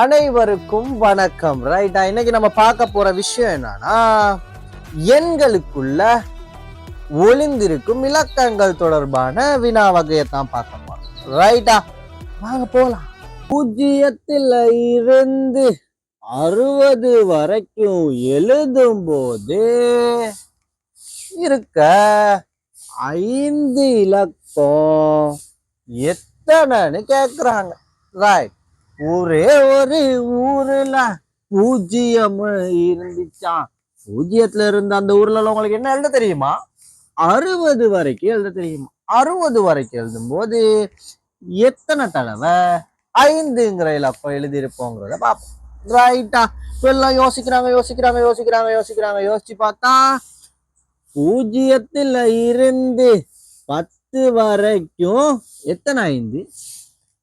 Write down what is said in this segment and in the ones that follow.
அனைவருக்கும் வணக்கம். ரைட்டா இன்னைக்கு நம்ம பார்க்க போற விஷயம் என்னன்னா எண்களுக்குள்ள ஒளிந்திருக்கும் இலக்கங்கள் தொடர்பான வினா வகையை தான் பார்க்க போறோம். ரைட்டா வாங்க போலாம். பூஜ்ஜியத்தில் இருந்து அறுபது வரைக்கும் எழுதும் போது இருக்க ஐந்து இலக்கம் எத்தனைன்னு கேக்குறாங்க. ரைட் ஒரே ஒரு ஊர்ல பூஜ்ஜியம் இருந்துச்சான் பூஜ்ஜியத்துல இருந்த அந்த ஊர்ல உங்களுக்கு என்ன எழுத தெரியுமா? அறுபது வரைக்கும் எழுத தெரியுமா? அறுபது வரைக்கும் எழுதும் போது எத்தனை தடவை? ஐந்துங்கிற இலக்கம் எழுதியிருப்போங்கிறத பார்ப்போம். ரைட்டா எல்லாம் யோசிக்கிறாங்க யோசிக்கிறாங்க யோசிக்கிறாங்க யோசிக்கிறாங்க. யோசிச்சு பார்த்தா பூஜ்ஜியத்துல இருந்து பத்து வரைக்கும் எத்தனை ஐந்து?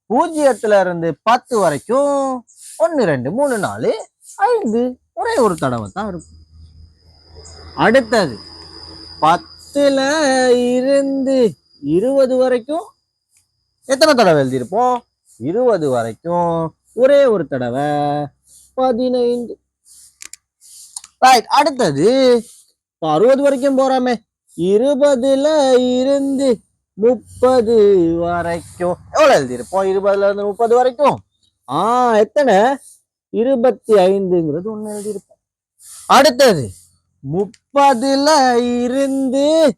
பூஜ்ஜியத்துல இருந்து பத்து வரைக்கும் ஒன்று ரெண்டு மூணு நாலு ஐந்து. ஒரே ஒரு தடவை தான் இருக்கும் அடுத்தது பத்துல இருந்து இருபது வரைக்கும் எத்தனை தடவை எழுதியிருப்போம்? இருபது வரைக்கும் ஒரே ஒரு தடவை. பதினைந்து. ரைட் அடுத்தது இப்போ அறுபது வரைக்கும் போறாமே. இருபதுல இருந்து முப்பது வரைக்கும். எவ்வளவு எழுதியிருப்போம்? இருபதுல இருந்து முப்பது வரைக்கும்? ஆ எத்தனை? இருபத்தி ஐந்துங்கிறது ஒண்ணு எழுதியிருப்போம். அடுத்தது முப்பதுல இருந்து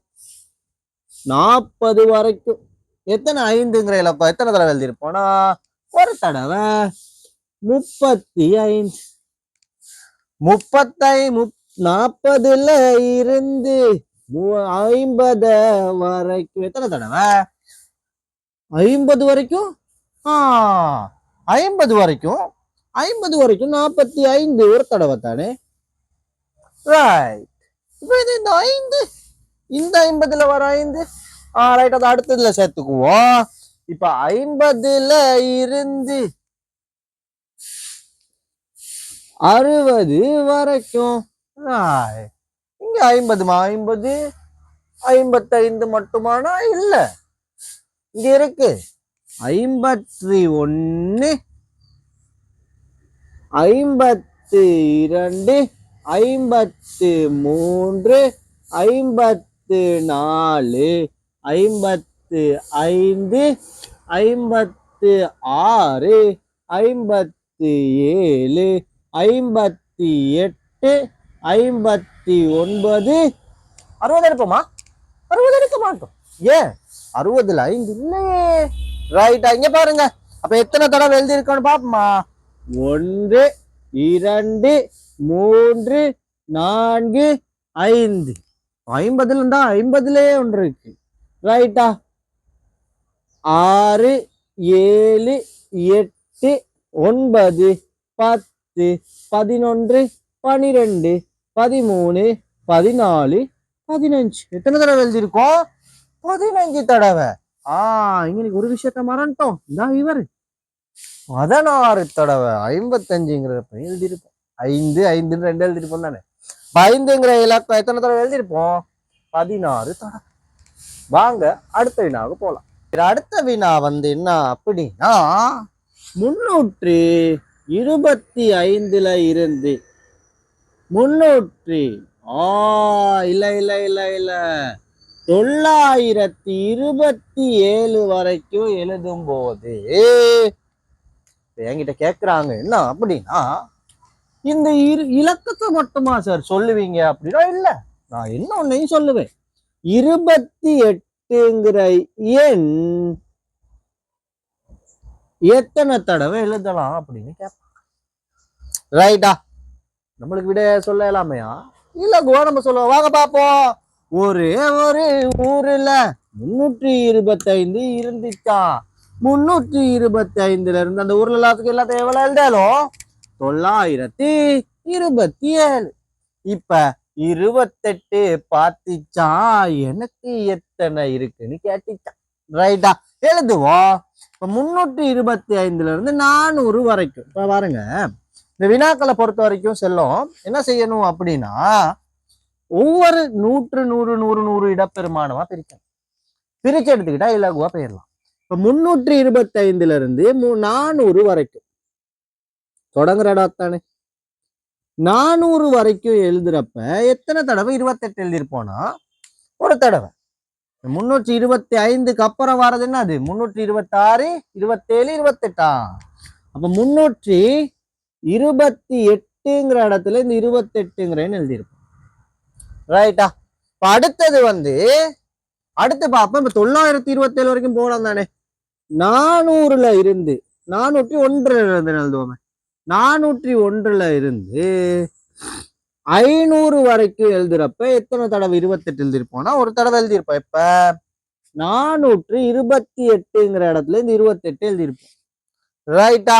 நாற்பது வரைக்கும். எத்தனை? ஐந்துங்கிற இலக்கம் எத்தனை தடவை எழுதியிருப்போம்னா ஒரு தடவை. முப்பத்தி ஐந்து முப்பத்தை முப் நாற்பதுல இருந்து ஐம்பது வரைக்கும். எத்தனை தடவை? ஐம்பது வரைக்கும்? ஆ ஐம்பது வரைக்கும். ஐம்பது வரைக்கும் நாற்பத்தி ஐந்து. ஒரு தடவை தானே? ரைட் இப்போ இது இந்த ஐந்து. இந்த ஐம்பதுல வர ஐந்து. ஆ ரைட் அதை அடுத்ததுல சேர்த்துக்குவோம். இப்ப ஐம்பதுல இருந்து அறுபது வரைக்கும். ரைட் இங்கே ஐம்பதுமா ஐம்பது ஐம்பத்தைந்து மட்டுமானா? இல்ல. இங்க இருக்கு. ஐம்பத்தி ஒன்று ஐம்பத்து இரண்டு ஐம்பத்து மூன்று ஐம்பத்து நாலு ஐம்பத்து ஐந்து ஐம்பத்து ஆறு ஐம்பத்து ஏழு ஐம்பத்தி எட்டு ஐம்பத்தி ஒன்பது. அறுபது எடுப்போமா அறுபது எடுக்க மாட்டோம் ஏன்? அறுபதுல ஐந்து இல்லையே. ரைட்டா இங்க பாருங்க. அப்ப எத்தனை தடவை எழுதியிருக்கோன்னு பாப்போமா? ஒன்று இரண்டு மூன்று நான்கு ஐந்து. ஐம்பதுல இருந்தா ஐம்பதுலயே ஒன்று இருக்கு. ரைட்டா ஆறு ஏழு எட்டு ஒன்பது பத்து பதினொன்று பனிரெண்டு. பதிமூணு பதினாலு பதினஞ்சு. எத்தனை தடவை எழுதியிருக்கோம்? பதினஞ்சு தடவை. ஆ இங்க ஒரு விஷயத்த மறந்துட்டோம். இதான் இவர். பதினாறு தடவை. ஐம்பத்தஞ்சுங்கிறப்ப எழுதியிருப்போம் ஐந்து ஐந்துன்னு ரெண்டு எழுதியிருப்போம் தானே. ஐந்துங்கிற இலக்கம் எத்தனை தடவை எழுதியிருப்போம்? பதினாறு தடவை. வாங்க அடுத்த வினாவுக்கு போகலாம் இது அடுத்த வினா வந்து என்ன அப்படின்னா முன்னூற்று இருபத்தி ஐந்துல இருந்து முன்னூற்றி. ஆ இல்ல இல்லை இல்ல இல்ல. தொள்ளாயிரத்தி இருபத்தி ஏழு வரைக்கும் எழுதும் போது என்கிட்ட கேக்குறாங்க என்ன அப்படின்னா இந்த இரு இலக்கத்தை மட்டுமா சார் சொல்லுவீங்க அப்படின்னா இல்ல. நான் இன்னொன்னையும் சொல்லுவேன். இருபத்தி எட்டுங்கிற எண் எத்தனை தடவை எழுதலாம் அப்படின்னு கேட்பாங்க ரைட்டா நம்மளுக்கு விட சொல்லலாமையா? இல்ல கோ நம்ம சொல்லுவோம். வாங்க பாப்போம் ஒரே ஒரு ஊர்ல முன்னூற்றி இருபத்தைந்து இருந்துச்சான் முன்னூற்றி இருபத்தைந்துல இருந்து அந்த ஊர்ல எல்லாத்துக்கும் எல்லாத்தையும் எவ்வளவு எழுதாலும் தொள்ளாயிரத்தி இருபத்தி ஏழு இப்ப இருபத்தெட்டு பார்த்துச்சான் எனக்கு எத்தனை இருக்குன்னு கேட்டுச்சான் ரைட்டா எழுதுவோம். இப்ப முன்னூற்றி இருபத்தி ஐந்துல இருந்து நானூறு வரைக்கும். இப்ப பாருங்க. இந்த வினாக்களை பொறுத்த வரைக்கும் செல்லும். என்ன செய்யணும் அப்படின்னா ஒவ்வொரு நூற்று நூறு நூறு நூறு இடப்பெருமானமா பிரிக்கணும். பிரிச்சு எடுத்துக்கிட்டா இலகுவா போயிடலாம். இப்ப முன்னூற்றி இருபத்தி ஐந்துல இருந்து மு- நானூறு வரைக்கும். தொடங்குற இடம் தானே நானூறு வரைக்கும் எழுதுறப்ப எத்தனை தடவை? இருபத்தெட்டு எழுதியிருப்போம்னா ஒரு தடவை. முன்னூற்றி இருபத்தி ஐந்துக்கு அப்புறம் வர்றது என்ன அது முன்னூற்றி இருபத்தி ஆறு இருபத்தேழு இருபத்தெட்டா? அப்ப முன்னூற்றி இருபத்தி எட்டுங்கிற இடத்துல இந்த இருபத்தெட்டுங்கிறேன்னு எழுதியிருப்போம். ரைட்டா இப்ப அடுத்தது வந்து அடுத்து பார்ப்போம். இப்ப தொள்ளாயிரத்தி இருபத்தேழு வரைக்கும் போகலாம் தானே? நானூறுல இருந்து நானூற்றி ஒன்றுல இருந்து எழுதுவோமே. நானூற்றி ஒன்றுல இருந்து ஐநூறு வரைக்கும் எழுதுறப்ப எத்தனை தடவை இருபத்தெட்டு எழுதியிருப்போம்னா ஒரு தடவை எழுதியிருப்போம். இப்ப நானூற்று இருபத்தி எட்டுங்கிற இடத்துல இந்த இருபத்தெட்டு எழுதியிருப்போம். ரைட்டா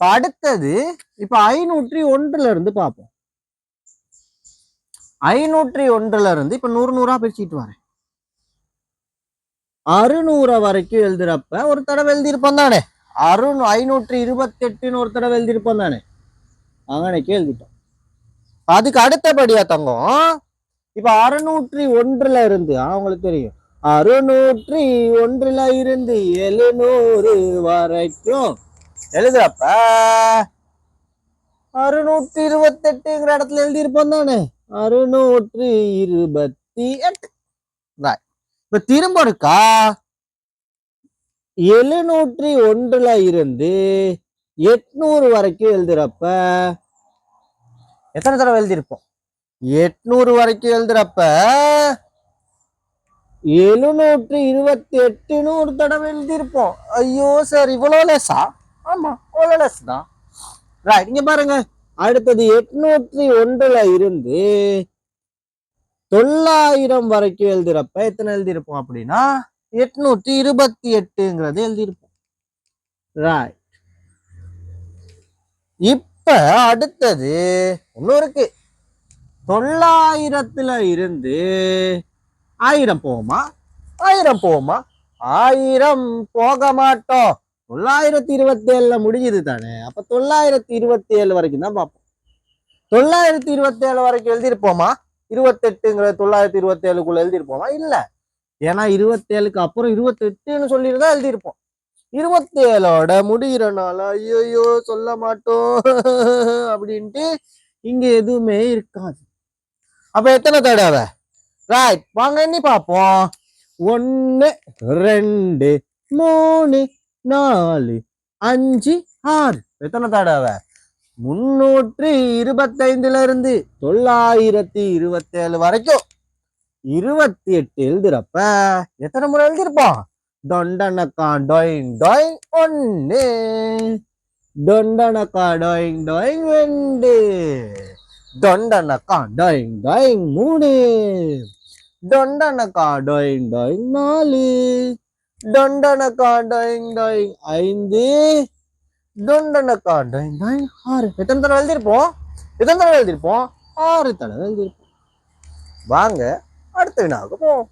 அடுத்தது இப்ப ஐநூற்றி ஒன்றுல இருந்து பார்ப்போம் ஐநூற்றி ஒன்றுல இருந்து இப்ப நூறு நூறா பிரிச்சுட்டு வரேன். அறுநூறு வரைக்கும் எழுதுறப்ப ஒரு தடவை எழுதியிருப்போம் தானே? அறு ஐநூற்றி இருபத்தி எட்டுன்னு ஒரு தடவை எழுதியிருப்போம் தானே? அங்கனைக்கு எழுதிட்டோம். அதுக்கு அடுத்தபடியா தங்கம் இப்ப அறுநூற்றி ஒன்றுல இருந்து அவங்களுக்கு தெரியும். அறுநூற்றி ஒன்றுல இருந்து எழுநூறு வரைக்கும் எழுதுறப்ப அறுநூற்றி இருபத்தெட்டுங்கிற இடத்துல எழுதியிருப்போம் தானே? அறுநூற்றி இருபத்தி எட்டு இப்ப திரும்ப இருக்கா? எழுநூற்றி ஒன்றுல இருந்து எட்நூறு வரைக்கும் எழுதுறப்ப எத்தனை தடவை எழுதியிருப்போம்? எட்நூறு வரைக்கும் எழுதுறப்ப எழுநூற்றி இருபத்தி எட்டுன்னு ஒரு தடவை எழுதியிருப்போம். ஐயோ சார் இவ்வளோ லேசா? ஆமா இவ்வளோ தான். ரைட் இங்க பாருங்க. அடுத்தது எட்நூற்றி ஒன்றுல இருந்து தொள்ளாயிரம் வரைக்கும் எழுதுறப்ப எத்தனை எழுதியிருப்போம் அப்படின்னா எட்நூற்றி இருபத்தி எட்டுங்கிறது எழுதியிருப்போம். ரைட் இப்ப அடுத்தது ஒன்னும் இருக்கு. தொள்ளாயிரத்துல இருந்து ஆயிரம் போவோமா ஆயிரம் போவோமா ஆயிரம் போக மாட்டோம். தொள்ளாயிரத்தி இருபத்தி ஏழுல முடிஞ்சது தானே? அப்ப தொள்ளாயிரத்தி இருபத்தி ஏழு வரைக்கும் தான் பார்ப்போம். தொள்ளாயிரத்தி இருபத்தி ஏழு வரைக்கும் எழுதியிருப்போமா? இருபத்தெட்டுங்கிற தொள்ளாயிரத்தி இருபத்தி ஏழுக்குள்ள எழுதியிருப்போமா? இல்ல. ஏன்னா இருபத்தேழுக்கு அப்புறம் இருபத்தெட்டுன்னு சொல்லியிருந்தா எழுதியிருப்போம். இருபத்தி ஏழோட முடிகிறனால ஐயோ சொல்ல மாட்டோம் அப்படின்ட்டு இங்க எதுவுமே இருக்காது. அப்ப எத்தனை தடவை? ரைட் வாங்க எண்ணி பார்ப்போம். ஒன்னு ரெண்டு மூணு நாலு அஞ்சு ஆறு. எத்தனை தடவ முன்னூற்றி இருபத்தைந்துல இருந்து தொள்ளாயிரத்தி இருபத்தேழு வரைக்கும். இருபத்தி எட்டு எழுதுறப்ப எத்தனை முறை எழுதிருப்போம் டொண்டனக்கா டொயிங் டொயிங் ஒன்னு டொண்டனக்கா டொயிங் டொயிங் ரெண்டு. டொண்டனக்கா டொயிங் டொயிங் மூணு. டொண்டனக்கா டொயிங் டொயிங் நாலு. டொண்டனக்கா டொயிங் டாயிங் ஐந்து. டொண்டனக்கா டொயிங் டாயிங் ஆறு. எத்தனை தடவை எழுதியிருப்போம்? எத்தனை தடவை எழுதியிருப்போம்? ஆறு தடவை எழுதியிருப்போம். வாங்க அடுத்த வினாவுக்கு போவோம்.